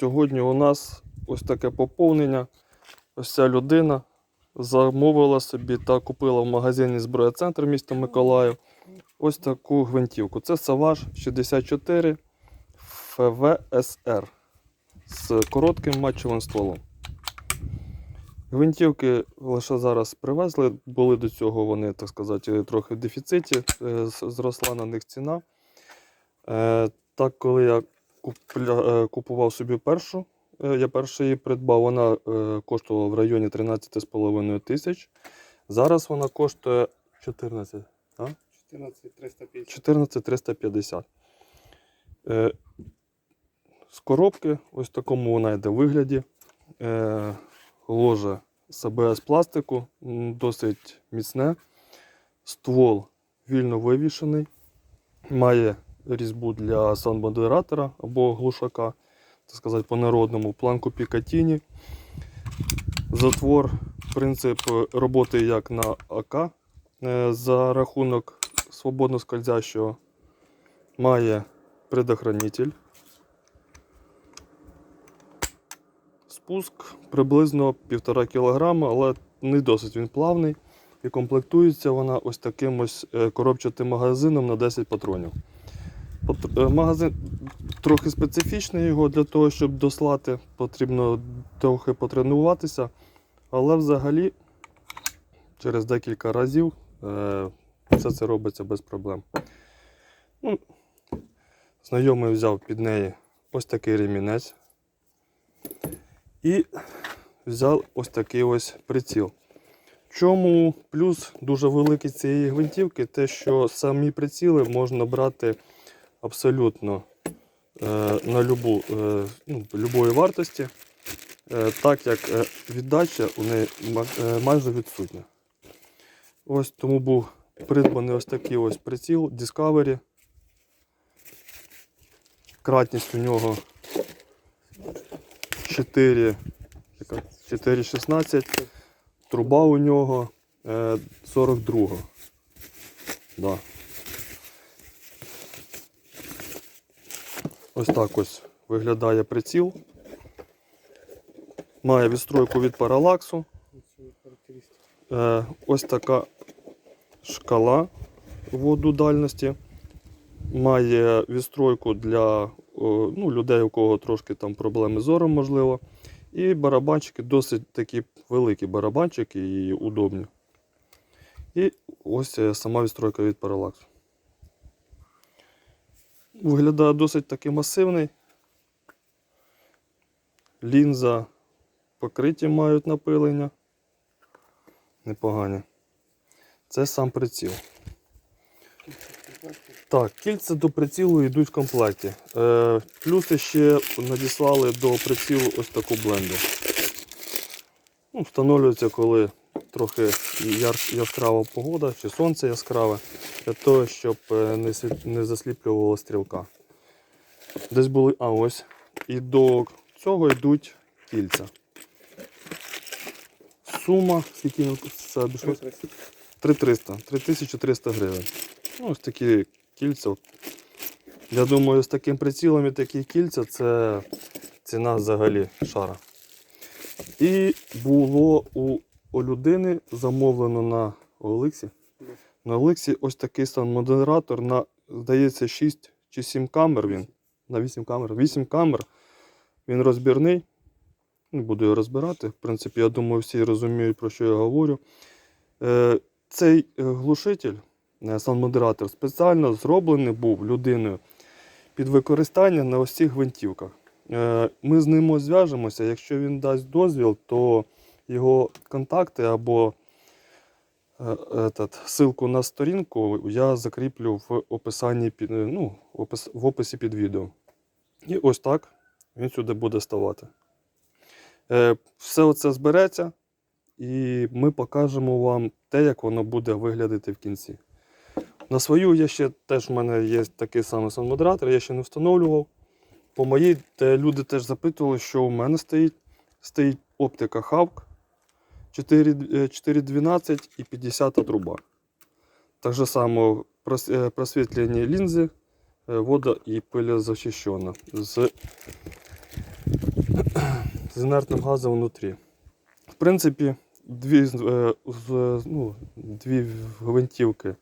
сьогодні у нас ось таке поповнення. Ось ця людина замовила собі та купила в магазині зброєцентр міста Миколаїв ось таку гвинтівку. Це Саваж 64 ФВСР з коротким матчевим стволом. Гвинтівки лише зараз привезли, були до цього вони, так сказати, трохи в дефіциті, е, зросла на них ціна. Е, Так, коли я купував собі першу, е, я першу її придбав, вона е, коштувала в районі 13,5 тисяч. Зараз вона коштує 14, а? 14 350. 14 350. Е, з коробки, ось в такому вона йде вигляді. Е, ложе з АБС пластику, досить міцне. Ствол вільно вивішений. Має різьбу для саунд-модератора або глушака, так сказати, по-народному, планку Пікатіні. Затвор, принцип роботи як на АК е, за рахунок свободно скользящого. Має предохранитель. Спуск приблизно 1,5 кг, але не досить він плавний. І комплектується вона ось таким ось е, коробчатим магазином на 10 патронів. Е, Магазин трохи специфічний його для того, щоб дослати, потрібно трохи потренуватися. Але взагалі через декілька разів е, все це робиться без проблем. Ну, знайомий взяв під неї ось такий ремінець. І взяв ось такий ось приціл. Чому плюс дуже великий цієї гвинтівки, те, що самі приціли можна брати абсолютно е, на любу, е, ну, любої вартості, е, так як е, віддача у неї е, майже відсутня. Ось тому був придбаний ось такий ось приціл Discovery. Кратність у нього 4, яка? 4,16. Труба у нього е, 42. Да. Ось так ось виглядає приціл. Має відстройку від паралаксу. Е, ось така шкала воду дальності. Має відстройку для ну, людей, у кого трошки там проблеми з зором, можливо. І барабанчики досить такі великі барабанчики і удобні. І ось е, сама відстройка від паралаксу. Виглядає досить таки масивний. Лінза покриті мають напилення. Непогані. Це сам приціл. Так, кільця до прицілу йдуть в комплекті. Е, плюси ще надіслали до прицілу ось таку бленду. Ну, встановлюється, коли трохи яскрава погода чи сонце яскраве, для того, щоб е, не, засліплювала стрілка. Десь були. А ось. І до цього йдуть кільця. Сума, скільки це обійшлось? 3300, 3300 гривень. Ну, ось такі кільця. Я думаю, з таким прицілом і такі кільця це ціна взагалі шара. І було у, у людини замовлено на Олексі. На Олексі ось такий сам модератор на, здається, 6 чи 7 камер він. На 8 камер. 8 камер. Він розбірний. Не буду його розбирати. В принципі, я думаю, всі розуміють, про що я говорю. Е, цей е, глушитель, е, саунд-модератор, спеціально зроблений був людиною під використання на ось цих гвинтівках. Ми з ним зв'яжемося. Якщо він дасть дозвіл, то його контакти або е, этот, ссылку на сторінку я закріплю в описанні е, ну, опис- в описі під відео. І ось так він сюди буде ставати. Е, Все оце збереться, і ми покажемо вам те, як воно буде виглядати в кінці. На свою я ще теж в мене є такий самий саунд-модератор, я ще не встановлював. По моїй те люди теж запитували, що у мене стоїть. Стоїть оптика Hawk 4, е, 412 і 50 труба. Так же само е, просвітлені лінзи, е, вода і пилезахищена з з інертним газом внутрі. В принципі, дві, е, ну, дві гвинтівки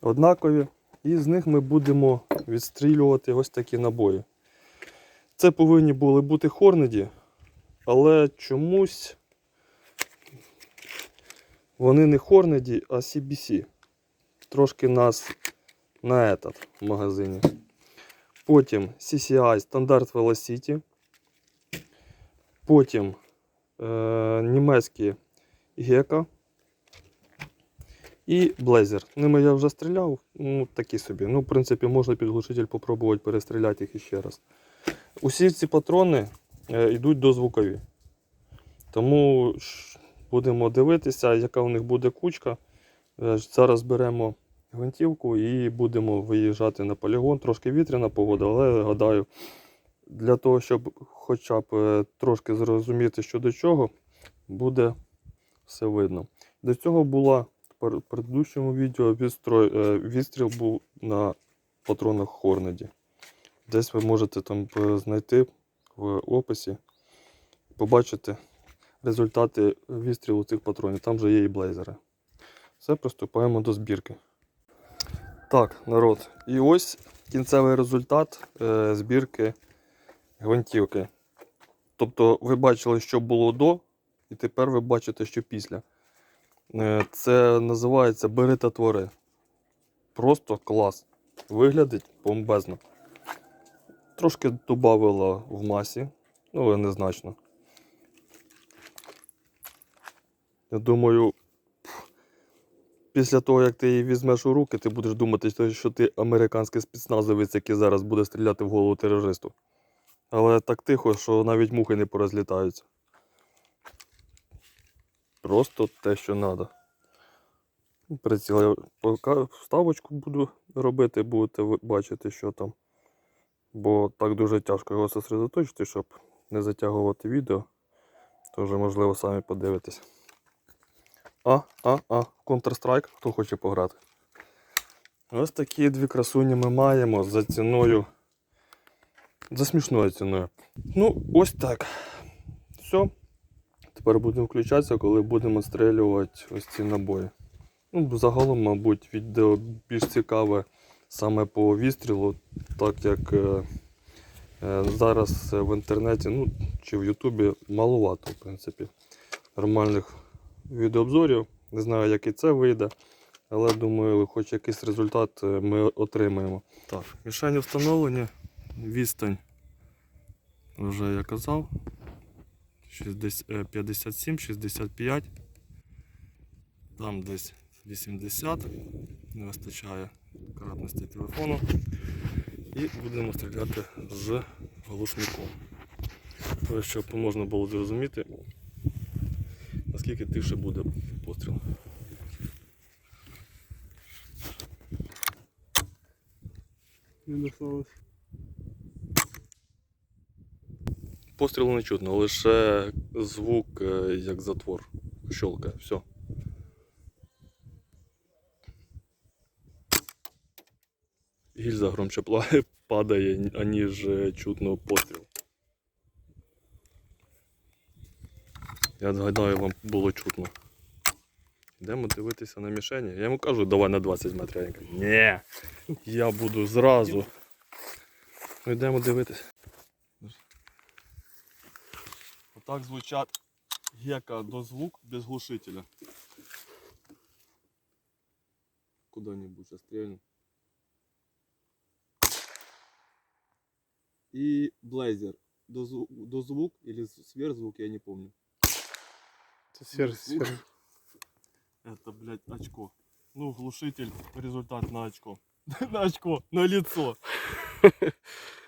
однакові, і з них ми будемо відстрілювати ось такі набої. Це повинні були бути Хорнеді, але чомусь вони не Хорнеді, а CBC. Трошки нас на этот в магазині. Потім CCI стандарт Velocity. Потім е, німецькі Гека і Blazer. Ними я вже стріляв, ну такі собі. Ну, в принципі, можна під глушитель попробувати перестріляти їх іще раз. Усі ці патрони е, йдуть дозвукові. Тому ш- будемо дивитися, яка у них буде кучка. Е, Зараз беремо гвинтівку і будемо виїжджати на полігон. Трошки вітряна погода, але гадаю, для того, щоб хоча б е, трошки зрозуміти, що до чого, буде все видно. До цього була в предыдущому відео відстрой, е, відстріл був на патронах Хорнеді. Десь ви можете там знайти в описі, побачити результати відстрілу цих патронів. Там же є і блейзери. Все, приступаємо до збірки. Так, народ. І ось кінцевий результат е, збірки гвинтівки. Тобто ви бачили, що було до, і тепер ви бачите, що після. Е, Це називається бери та твори. Просто клас. Виглядить бомбезно. Трошки додавила в масі, ну, але незначно. Я думаю, після того, як ти її візьмеш у руки, ти будеш думати, що ти американський спецназовець, який зараз буде стріляти в голову терористу. Але так тихо, що навіть мухи не порозлітаються. Просто те, що треба. Приціл я пока вставочку буду робити, будете бачити, що там. Бо так дуже тяжко його зосередоточити, щоб не затягувати відео. Тож, можливо, самі подивитесь. А, а, а, Counter-Strike, хто хоче пограти. Ось такі дві красуні ми маємо за ціною. За смішною ціною. Ну, ось так. Все. Тепер будемо включатися, коли будемо стрілювати ось ці набої. Ну, загалом, мабуть, відео більш цікаве саме по відстрілу, так як е, е, зараз в інтернеті, ну, чи в Ютубі маловато, в принципі, нормальних відеообзорів. Не знаю, як і це вийде, але думаю, хоч якийсь результат е, ми отримаємо. Так, мішені встановлені, відстань, вже я казав. 57-65. Там десь 80. Не вистачає кратності телефону. І будемо стріляти з глушником. Щоб можна було зрозуміти, наскільки тише буде постріл. Не досталось. Пострілу не чутно, лише звук е, як затвор. Щолкає, все. Гільза громче падає, аніж е, чутно постріл. Я згадаю, вам було чутно. Йдемо дивитися на мішені. Я йому кажу, давай на 20 метрів. Він каже, ні, я буду зразу. Ну, йдемо дивитися. Отак звучать гека до звук без глушителя. Куда-нибудь стрельну. И блейзер. До, зву- до звук или сверхзвук, я не помню. Звук. сер. Это, блядь, очко. Ну, глушитель, результат на очко. на очко, на лицо.